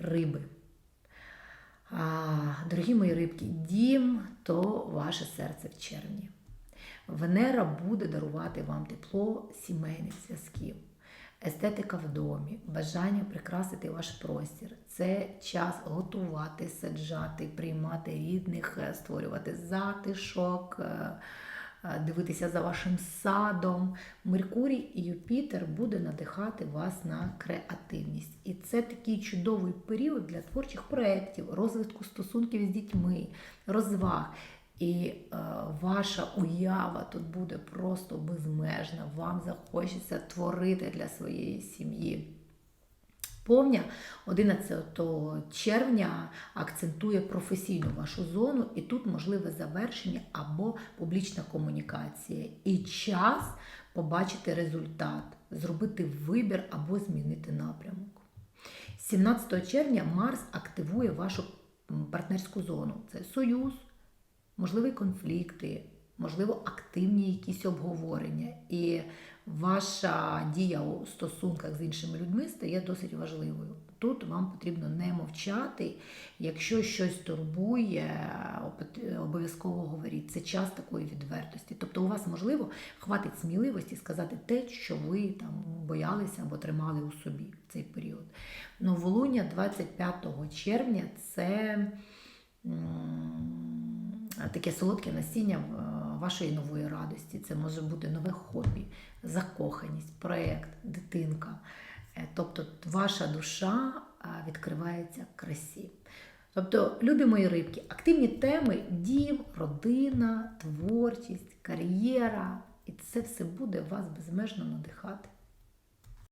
риби. А, дорогі мої рибки, дім то ваше серце в червні. Венера буде дарувати вам тепло сімейних зв'язків, естетика в домі, бажання прикрасити ваш простір. Це час готувати, саджати, приймати рідних, створювати затишок, е, дивитися за вашим садом. Меркурій і Юпітер буде надихати вас на креативність. І це такий чудовий період для творчих проєктів, розвитку стосунків з дітьми, розваг. І е, ваша уява тут буде просто безмежна. Вам захочеться творити для своєї сім'ї. Повня 11 червня акцентує професійну вашу зону, і тут можливе завершення або публічна комунікація. І час побачити результат, зробити вибір або змінити напрямок. 17 червня Марс активує вашу партнерську зону. Це союз, можливі конфлікти, можливо, активні якісь обговорення. І ваша дія у стосунках з іншими людьми стає досить важливою. Тут вам потрібно не мовчати. Якщо щось турбує, обов'язково говоріть. Це час такої відвертості. Тобто, у вас можливо хватить сміливості сказати те, що ви там боялися або тримали у собі в цей період. Новолуння 25 червня це таке солодке насіння е, вашої нової радості. Це може бути нове хобі, закоханість, проєкт, дитинка. Е, Тобто ваша душа відкривається красі. Тобто, любі мої рибки, активні теми дім, родина, творчість, кар'єра. І це все буде вас безмежно надихати.